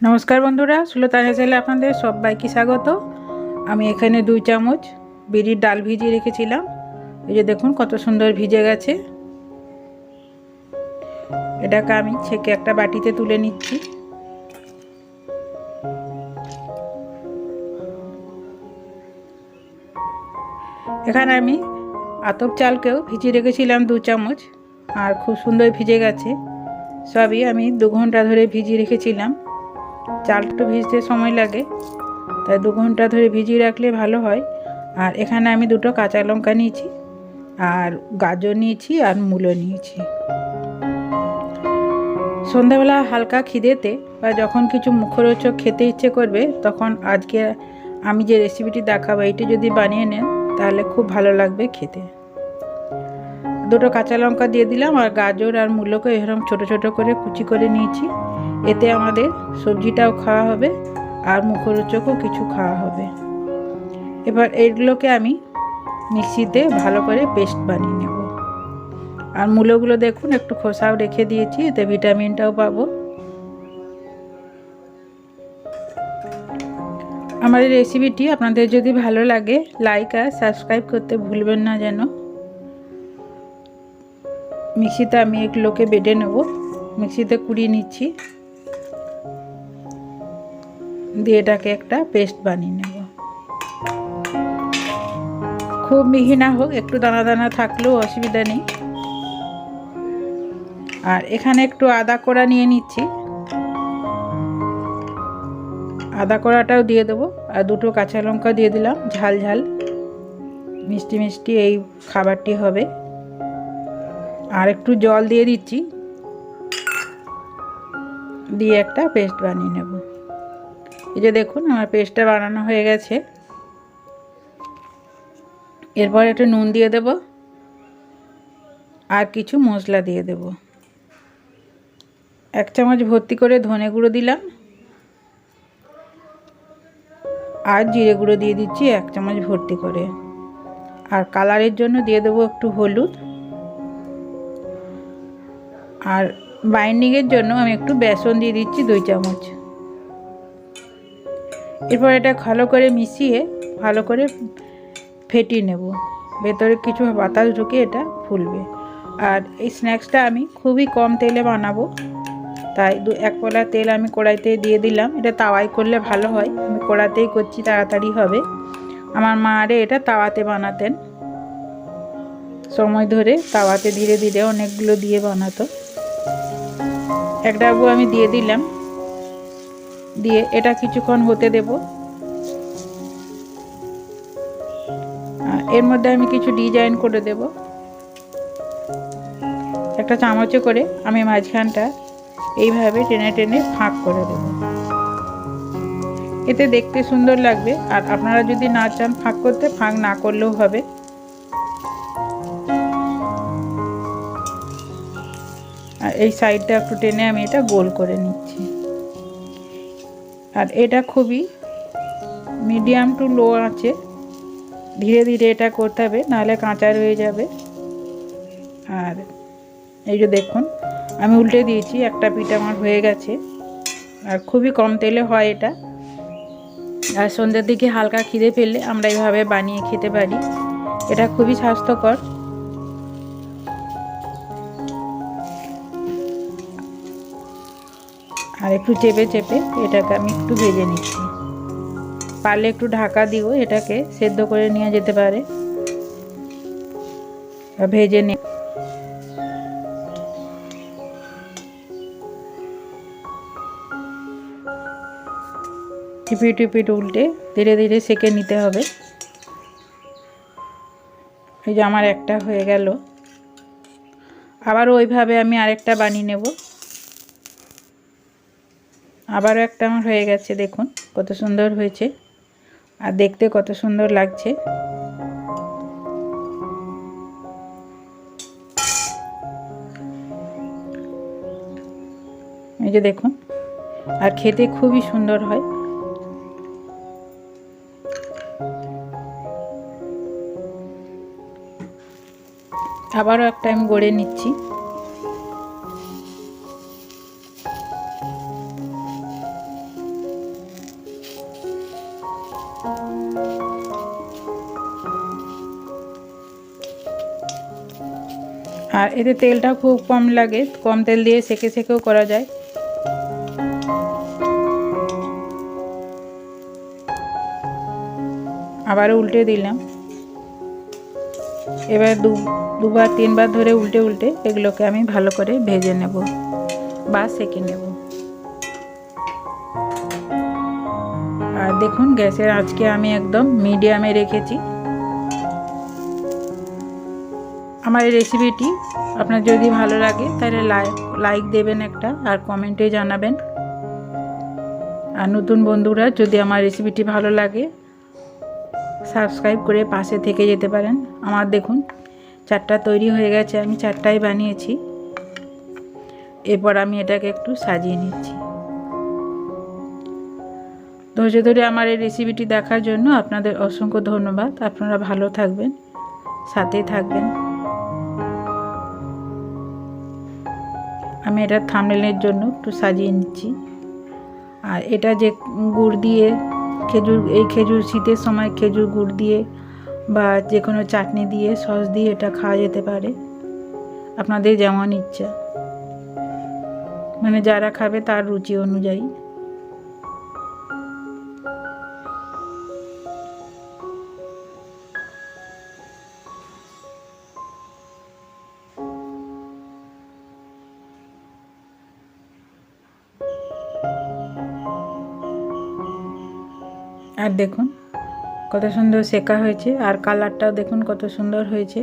নমস্কার বন্ধুরা, সুলতান হেসেলে আপনাদের সবাইকে স্বাগত। আমি এখানে দুই চামচ বিড়ির ডাল ভিজিয়ে রেখেছিলাম। এই যে দেখুন কত সুন্দর ভিজে গেছে। এটাকে আমি ছেঁকে একটা বাটিতে তুলে নিচ্ছি। এখানে আমি আতপ চালকেও ভিজিয়ে রেখেছিলাম দু চামচ, আর খুব সুন্দর ভিজে গেছে। সবই আমি দু ঘণ্টা ধরে ভিজিয়ে রেখেছিলাম। চালটা একটু ভিজতে সময় লাগে। তাই দু ঘণ্টা ধরে ভিজিয়ে রাখলে ভালো হয়। আর এখানে আমি দুটো কাঁচা লঙ্কা নিয়েছি, আর গাজর নিয়েছি, আর মূলো নিয়েছি। সন্ধ্যাবেলা হালকা খিদেতে বা যখন কিছু মুখরোচক খেতে ইচ্ছে করবে, তখন আজকে আমি যে রেসিপিটি দেখাবো, এইটি যদি বানিয়ে নেন, তাহলে খুব ভালো লাগবে খেতে। দুটো কাঁচা লঙ্কা দিয়ে দিলাম, আর গাজর আর মূলোকে এরকম ছোট ছোট করে কুচি করে নিয়েছি। এতে আমাদের সবজিটাও খাওয়া হবে আর মুখরোচকও কিছু খাওয়া হবে। এবার এইগুলোকে আমি মিক্সিতে ভালো করে পেস্ট বানিয়ে নেব। আর মূলোগুলো দেখুন, একটু খোসাও রেখে দিয়েছি, এতে ভিটামিনটাও পাবো। আমার এই রেসিপিটি আপনাদের যদি ভালো লাগে, লাইক আর সাবস্ক্রাইব করতে ভুলবেন না যেন। মিক্সিতে আমি এগুলোকে বেটে নেব। মিক্সিতে কুড়িয়ে নিচ্ছি। দিয়ে এটাকে একটা পেস্ট বানিয়ে নেব। খুব মিহি না হোক, একটু দানা দানা থাকলেও অসুবিধা নেই। আর এখানে একটু আদা কোড়া নিয়ে নিচ্ছি। আদা কোড়াটাও দিয়ে দেবো, আর দুটো কাঁচা লঙ্কা দিয়ে দিলাম, ঝাল ঝাল। মিষ্টি মিষ্টি এই খাবারটি হবে। আর একটু জল দিয়ে দিচ্ছি। দিয়ে একটা পেস্ট বানিয়ে নেব। এই যে দেখুন, আমার পেস্টটা বানানো হয়ে গেছে। এরপর একটু নুন দিয়ে দেব, আর কিছু মশলা দিয়ে দেব। এক চামচ ভর্তি করে ধনে গুঁড়ো দিলাম। আর জিরে গুঁড়ো দিয়ে দিচ্ছি এক চামচ ভর্তি করে। আর কালারের জন্য দিয়ে দেবো একটু হলুদ। আর বাইন্ডিংয়ের জন্য আমি একটু বেসন দিয়ে দিচ্ছি দুই চামচ। এরপর এটা ভালো করে মিশিয়ে ভালো করে ফেটিয়ে নেব। ভেতরে কিছু বাতাস ঢুকে এটা ফুলবে। আর এই স্ন্যাক্সটা আমি খুবই কম তেলে বানাবো। তাই দু এক পলা তেল আমি কড়াইতে দিয়ে দিলাম। এটা তাওয়াই করলে ভালো হয়। আমি কড়াতেই করছি, তাড়াতাড়ি হবে। আমার মা আরে এটা তাওয়াতে বানাতেন। সময় ধরে তাওয়াতে ধীরে ধীরে অনেকগুলো দিয়ে বানাতো। এক ডাবু আমি দিয়ে দিলাম। দিয়ে এটা কিছুক্ষণ হতে দেব। এর মধ্যে আমি কিছু ডিজাইন করে দেব। একটা চামচে করে আমি মাঝখানটা এইভাবে টেনে টেনে ফাঁক করে দেব। এতে দেখতে সুন্দর লাগবে। আর আপনারা যদি না চান ফাঁক করতে, ফাঁক না করলেও হবে। আর এই সাইডটা একটু টেনে আমি এটা গোল করে নিচ্ছি। আর এটা খুবই মিডিয়াম টু লো আছে। ধীরে ধীরে এটা করতে হবে, নাহলে কাঁচা রয়ে যাবে। আর এই যে দেখুন, আমি উল্টে দিয়েছি, একটা পিঠ আমার হয়ে গেছে। আর খুবই কম তেলে হয় এটা। আর সন্ধ্যের দিকে হালকা খিদে পেলে আমরা এইভাবে বানিয়ে খেতে পারি। এটা খুবই স্বাস্থ্যকর। আর একটু চেপে চেপে এটাকে আমি একটু ভেজে নিচ্ছি। পারলে একটু ঢাকা দিও এটাকে সেদ্ধ করে নিয়ে যেতে পারে। ভেজে নে টিপি টিপিট উল্টে ধীরে ধীরে সেকে নিতে হবে। এই যে আমার একটা হয়ে গেল। আবার ওইভাবে আমি আরেকটা বানিয়ে নেব। আবারও একটা আমার হয়ে গেছে, দেখুন কত সুন্দর হয়েছে। আর দেখতে কত সুন্দর লাগছে। এই যে দেখুন, আর খেতে খুবই সুন্দর হয়। আবারও একটা আমি গড়ে নিচ্ছি। আর এতে তেলটা খুব কম লাগে, কম তেল দিয়ে সেকে সেকেও করা যায়। আবার উল্টে দিলাম। এবার দু, দুবার, তিনবার ধরে উল্টে উল্টে এগুলোকে আমি ভালো করে ভেজে নেব বা সেকে নেব। দেখুন, গ্যাসের আজকে আমি একদম মিডিয়ামে রেখেছি। আমার এই রেসিপিটি আপনার যদি ভালো লাগে, তাহলে লাইক লাইক দেবেন একটা আর কমেন্টে জানাবেন। আর নতুন বন্ধুরা, যদি আমার রেসিপিটি ভালো লাগে সাবস্ক্রাইব করে পাশে থেকে যেতে পারেন। আমার দেখুন, চারটা তৈরি হয়ে গেছে, আমি চারটাই বানিয়েছি। এরপর আমি এটাকে একটু সাজিয়ে নিচ্ছি। ধৈর্য ধরে আমার এই রেসিপিটি দেখার জন্য আপনাদের অসংখ্য ধন্যবাদ। আপনারা ভালো থাকবেন সাথে থাকবেন। আমি এটা থামনেলের জন্য একটু সাজিয়ে নিচ্ছি। আর এটা যে গুড় দিয়ে খেজুর, এই খেজুর শীতের সময় খেজুর গুড় দিয়ে বা যে কোনো চাটনি দিয়ে সস দিয়ে এটা খাওয়া যেতে পারে। আপনাদের যেমন ইচ্ছা। মানে যারা খাবে তার রুচি অনুযায়ী। আর দেখুন কত সুন্দর শেখা হয়েছে আর কালারটাও দেখুন কত সুন্দর হয়েছে।